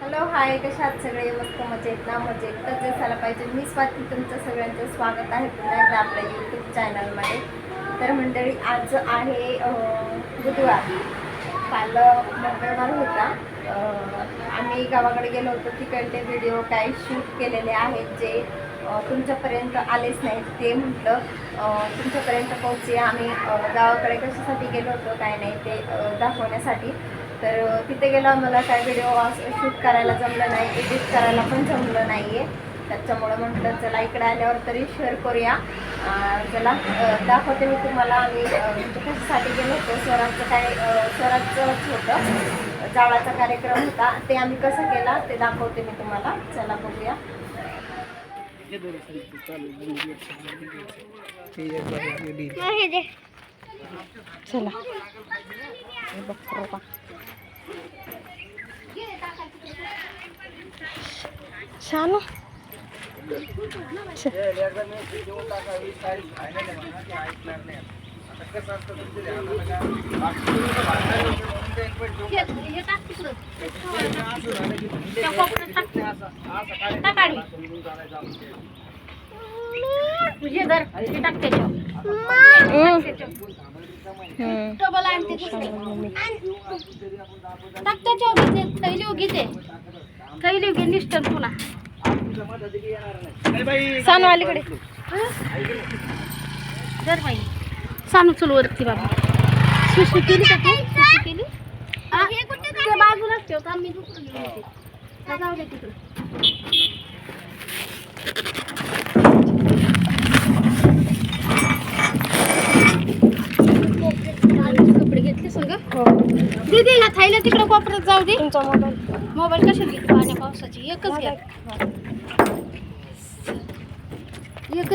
Hello hi कशा आहात सगळे? मस्त मजेत ना? मजेत तर दिसायला पाहिजे. मी स्वाती तुमचं सगळ्यांचं स्वागत आहे पुन्हा एकदा आपल्या यूट्यूब चॅनलमध्ये तर मंडळी आज आहे बुधवार. काल मंगळवार होता. आम्ही गावाकडे गेलो होतो तिकडले व्हिडिओ काय शूट केलेले आहेत जे तुमच्यापर्यंत आलेच नाहीत. ते म्हटलं तुमच्यापर्यंत पोहोचे आम्ही गावाकडे कशासाठी गेलो होतो काय नाही ते दाखवण्यासाठी. तर तिथे गेलो आम्हाला काय व्हिडिओ शूट करायला जमलं नाही एडिट करायला पण जमलं नाही आहे त्याच्यामुळं म्हटलं चला इकडे आल्यावर तरी शेअर करूया. चला दाखवते मी तुम्हाला. आम्ही म्हणजे कशासाठी गेलो होतो. स्वराजचं काय अ, स्वराजचंच होतं. जावळाचा कार्यक्रम होता. ते आम्ही कसं केला ते दाखवते मी तुम्हाला. चला बघूया. चला. हे बघ छान शानू तुझे घर ते टाक? त्याच्यावर. हम्म. डबल आणते दुसरे टाक त्याच्यावर ते कैली उगी ते. कैली उगी निष्ठन पुन्हा सानू अलीकडे. जर बाई. सानू चल वरती बाबा. सुशी केली का तू? सुशी केली? हा? ते बाजूलाच ठेव का मी दुसरं घेऊन येते. जाऊ दे तिकडं. कपडे घेतले सगळं? हो. दीदी ह्या थायला तिकडं कोपऱ्यात जाऊ दे. तुमचा मोबाईल मोबाईल कशात घेतली पाण्या पावसाची. एकच घ्या.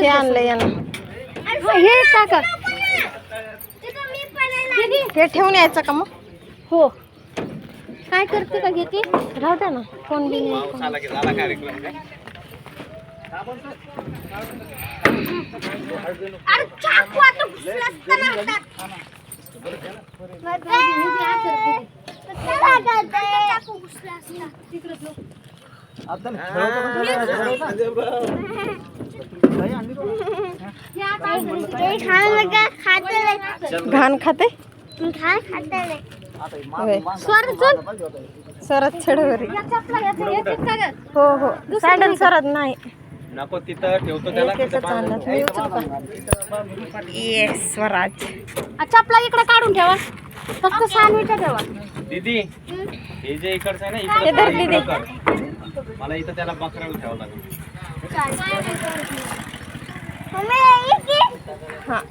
ते. आणलं यानं हा, हे टाका. हे ठेवून यायचं का मग? हो. काय करते का घेते? राहू द्या ना. फोन बी नाही घाण खाते. सरत गं? हो हो. सॅडल सरत नाही. नको तिथं ठेवतो त्याला येस स्वराज. आ, चपला इकडे काढून ठेवा. फक्त सॅन्डविच ठेवा. दीदी हे जे इकडचं आहे ना इकडं. मला इथं त्याला बकराला ठेवावं लागेल. हा.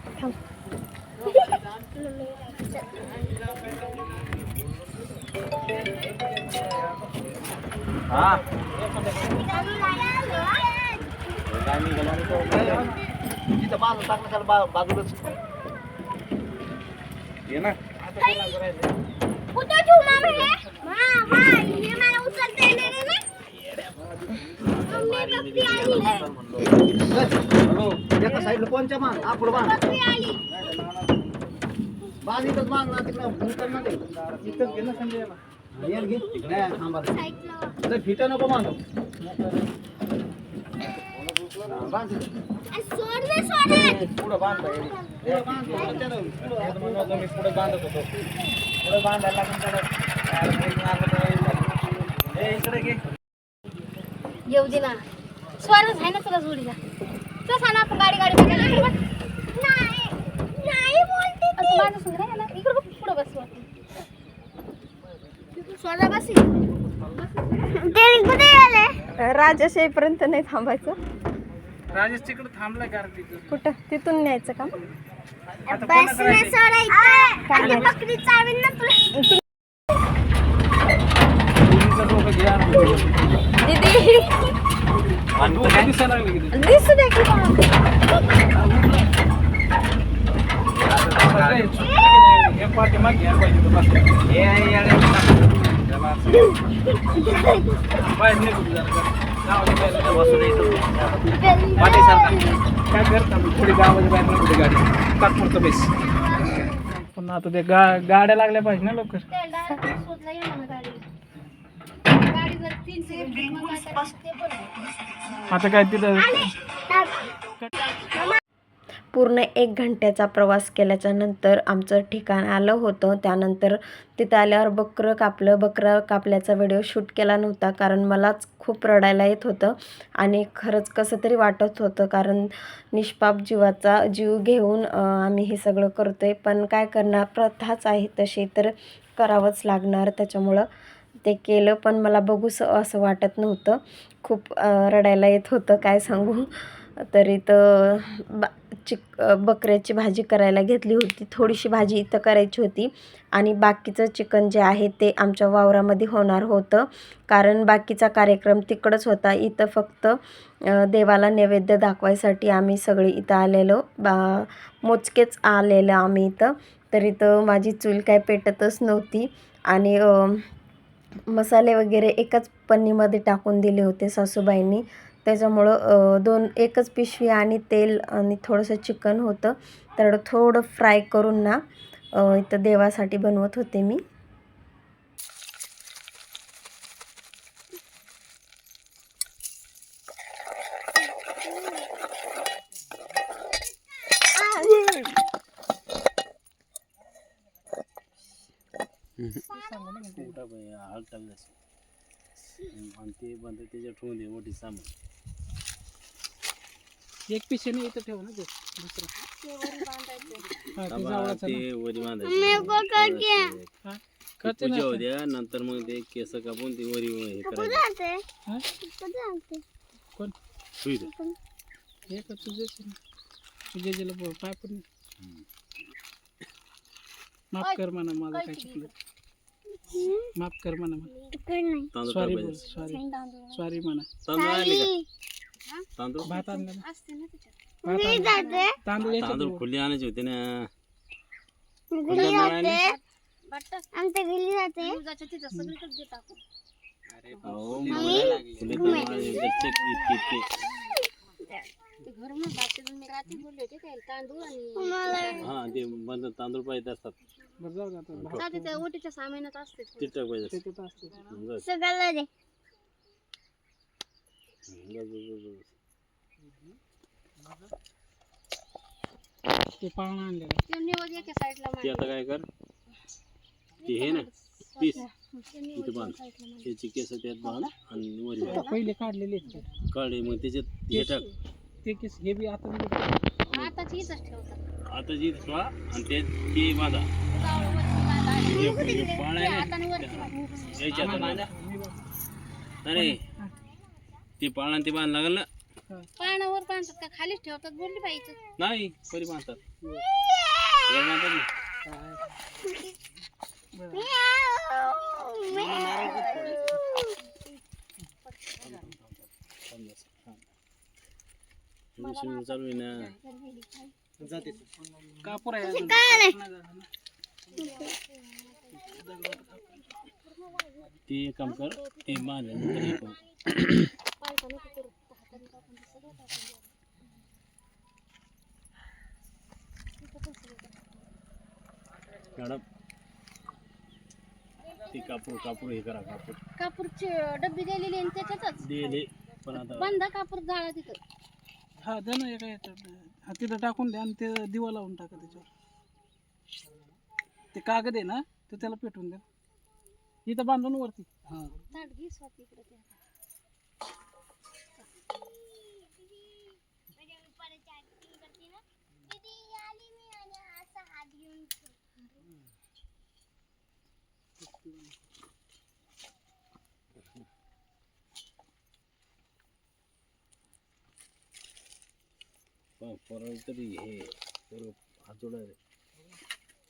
हा. बाजूलाच ये ना. हे मला उचलता येणार आहे ना? मम्मी, पप्पी आली. हॅलो एका साईडला कोणत्या मान आपण मान पप्पी इथंच मान ना तिकडं ना ते इथंच घे ना संजयला. घे नाही, थांबा साईडला फिटा नको मानू बांध पुढं बांध पुढं पुढं बांधत होतो पुढं बांधायला लागून हे इकडे घे येऊ दे ना स्वरच आहे ना तुला जोडीला तसा ना आपण गाडी गाडी बघायला इकडे बघ. आ, तू माझ्या संग राहा ना. इकडे बघ, पुढं बस वरती. स्वरा बस इकडे. राजेश येईपर्यंत नाही थांबायचं राजेश तिकडे थांबलाय का कुठं तिथून न्यायचं का बस ना सोडायचं. आणि बकरी चावेल ना तुला. दीदी दिसू की या काय करता थोडी गावाच्या बाहेर निघू गाडी तात्पुरतं बेस पण आता ते गा गाड्या लागल्या पाहिजे ना लवकर ते direct शोधला गेला ना गाडी आता काय तिथं? पूर्ण एक घंट्याचा प्रवास केल्याच्यानंतर आमचं ठिकाण आलं होतं. त्यानंतर तिथं आल्यावर बकरं कापलं. बकरं कापल्याचा व्हिडिओ शूट केला नव्हता कारण मलाच खूप रडायला येत होतं आणि खरंच कसं तरी वाटत होतं कारण निष्पाप जीवाचा जीव घेऊन आम्ही हे सगळं करतो आहे पण काय करणार? प्रथाच आहे तशी तर करावंच लागणार. त्याच्यामुळं ते केलं पण मला बघूस असं वाटत नव्हतं. खूप रडायला येत होतं काय सांगू. तरी तर बा चिक बकऱ्याची भाजी करायला घेतली होती. थोडीशी भाजी इथं करायची होती. आणि बाकीचं चिकन जे आहे ते आमच्या वावरामध्ये होणार होतं. कारण बाकीचा कार्यक्रम तिकडंच होता. इथं फक्त देवाला नैवेद्य दाखवायसाठी आम्ही सगळे इथं आलेलो. बा मोजकेच आलेलं आम्ही इथं. तरी तर माझी चूल काय पेटतच नव्हती. आणि मसाले वगैरे एकाच पन्नीमध्ये टाकून दिले होते सासूबाईंनी. त्याच्यामुळं दोन एकच पिशवी आणि तेल आणि थोडंसं चिकन होतं. तर थोडं फ्राय करून ना इथं देवासाठी बनवत होते मी. आणि ते बंद त्याच्यात ठेवून दे मोठी सामान. एक पिशे नाही इथं ठेव ना ते दुसरं. हा, ते वरी बांधायचे. करते पूजा. उद्या नंतर मग ते केस कापून ते वरी हे करायचं. हा? कोण? ठेवू दे. हे का तुझेच आहे ना. तुझे जिला बोल काय पण माफ कर म्हणा माझं काय चुकलं. माफ कर म्हणा तांदूळ सॉरी टाकायचे. बोल सॉरी सॉरी म्हणा तांदूळ आणले का? तांदूळ? भात आणला ना? असते ना त्याच्यात. भात आणला. तांदूळ याच्यात तांदूळ बोल. खुले आणायचे होते ना. खुले तांदूळ आणले? तांदूळ आणायचे होते. चेक इतके इतके ते घर मग बाकी मी रात्री बोलले होते काय तांदूळ आणि हा ते बंद तांदूळ पाहिजे असतात. बरं जाऊ दे आता. भात जाते त्या ओटीच्या सामानात असते. ते टाकायचे असतात. त्याच्यात असते. जा, जा, जा, जा, जा. ते पाळणा आणलेला. ते निवड एका साईडला ते आता काय कर? ते हे ना पीस. इथं बांध. त्याची केस त्यात बांध आणि वरी बांध. पहिले काढलेले आहेत ते. कळले मग त्याच्यात हे टाक. ते किस हे बी आता आताच इथंच ठेवतात. आता जी ठेवा आणि ते ते बांधा. ना हाताने. नाही. ते पाळ आणि ते बांध लागल ना? पानावर बांधतात का? खालीच ठेवतात बोलली पाहिजे नाही परी बांधतात. ना. Swimming चालू आहे ना कापूर आहे अजून. ते एक काम कर ते बांध नंतर हे करू. मॅडम ते कापूर कापूर हे करा कापूर कापूरची डब्बी दिलेली आणि त्याच्यातच दिले पण आता बंद कापूर जाळा तिथं हा दे ना एका याच्यात. हा तिथं टाकून द्या आणि ते दिवा लावून टाका त्याच्यावर. ते कागद आहे ना ते त्याला पेटवून द्या इथं बांधून वरती. हा. ताट घे स्वाती इकडे ते आता. प- परत तरी हे सर्व हातोडा आहे.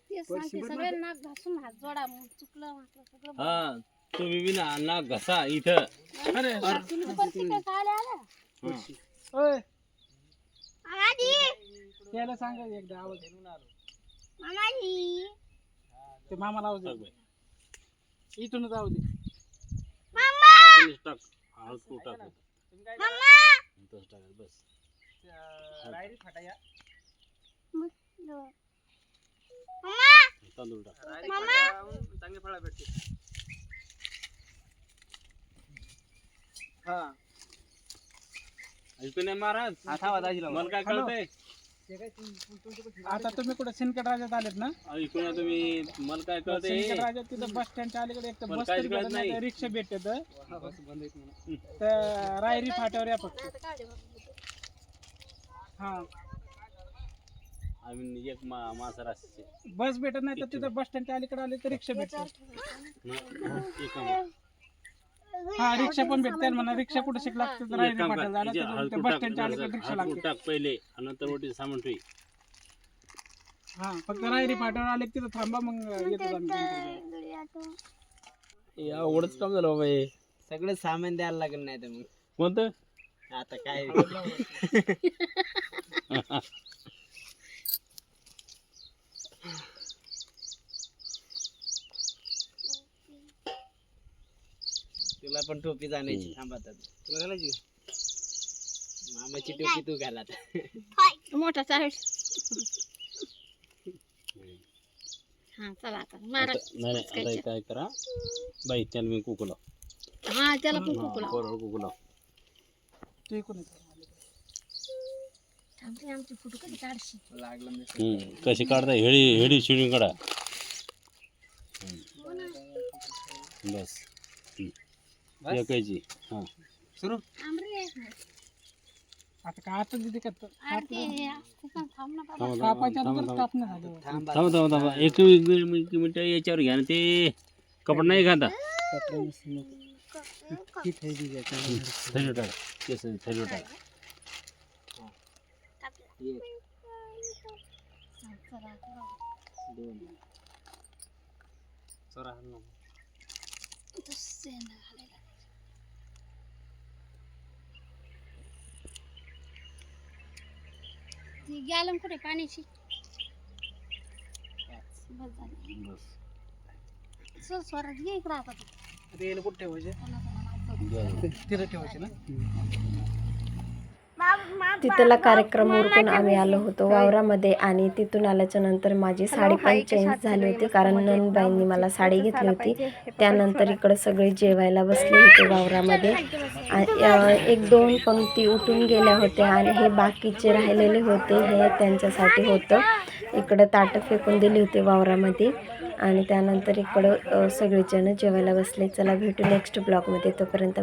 ते सांगते सगळे नाक घासून हात जोडा मग चुकलं म्हटलं सगळं हा तुम्ही बी ना नाक घसा इथं. अरे तुला पण तिकडे काय आलं ओय. याला सांगा एकदा आवाज ते मामाला आवाज टाक दे. इथूनच आवाज दे असं टाक. टाक? तसं टाकायचं बस. रायरी फाटाया. तांदूळ टाक. रायरी फाटायाहून चांगली फळं भेटते हा. ऐकू नाही महाराज? मला काय. कळतंय? आता तुम्ही कुठे सिंदखेड राजात आलेत ना? ऐकू ना तुम्ही मला काय कळतंय? सिंदखेड राजात तिथं बस स्टँडच्या अलीकडे एक तर बस काहीच तरी कळत भेटत नाही रिक्षा भेटत तर. रायरी फाट्यावर या फक्त. हा. आम्ही एक मा मासा राशीचे. बस भेटत नाही तर तिथं बस स्टँडच्या अलीकडे आले तर रिक्षा भेटते. एक काम हा रिक्षा पण भेटते म्हणा. रिक्षा कुठे शिकला तर एक रायरी काम फाट्यावर कर झाला इथे तर हळकुंड बस टाक स्टँडच्या अलीकडे रिक्षा हळकुंड लागते. टाक पहिले आणि नंतर वरती सामान ठेवी. हा फक्त रायरी फाट्यावर आले की तिथं थांबा मग येतो आम्ही एवढंच काम झालं बाबा हे. सगळं सामान द्यायला लागेल नाही तर मग. कोणतं? आता काय? तुला पण टोपी जाण्याची थांबत तुला घालायची का? मामाची टोपी तू घाला आता. मोठा चालेल हा चला आता. मारा. आता- नाही नाही आता काय करा? बाई त्याला मी कुकू लाव हा त्याला पण कुकू लाव तू इकडून ये. आमची फोटो कधी काढशी लागलं मी हम्म. कशी काढता हेडी हेडी शिडी काढा हम्म. बस. एकायची हा सुरू आता काय आता तिथे का थांबा थांबा कापायच्या थांबा अगोदर थांबा कापणं झालं थांबा थांबा थांबा थांबा एक एक मिनिट मिनिट याच्यावर घ्या ना ते कपडा नाही घालता टाका केस थैली टाका दोन चोरा ना. गॅलम कुठे पाण्याची बस झालं बस चल स्वरात घे इकडं आता तू. कुठे ठेवायचे. तिथं ठेवायचे ना तिथला कार्यक्रम उरकून आम्ही आलो होतो वावरामध्ये आणि तिथून आल्याच्यानंतर माझी साडी पण चेंज झाली होती कारण ननबाईंनी मला साडी घेतली होती. त्यानंतर इकडं सगळे जेवायला बसले होते वावरामध्ये. एक दोन पंक्ती उठून गेल्या होत्या आणि हे बाकीचे राहिलेले होते हे त्यांच्यासाठी होतं. इकडं ताटं फेकून दिली होती वावरामध्ये. आणि त्यानंतर इकडं सगळेजण जेवायला बसले. चला भेटू नेक्स्ट ब्लॉगमध्ये तोपर्यंत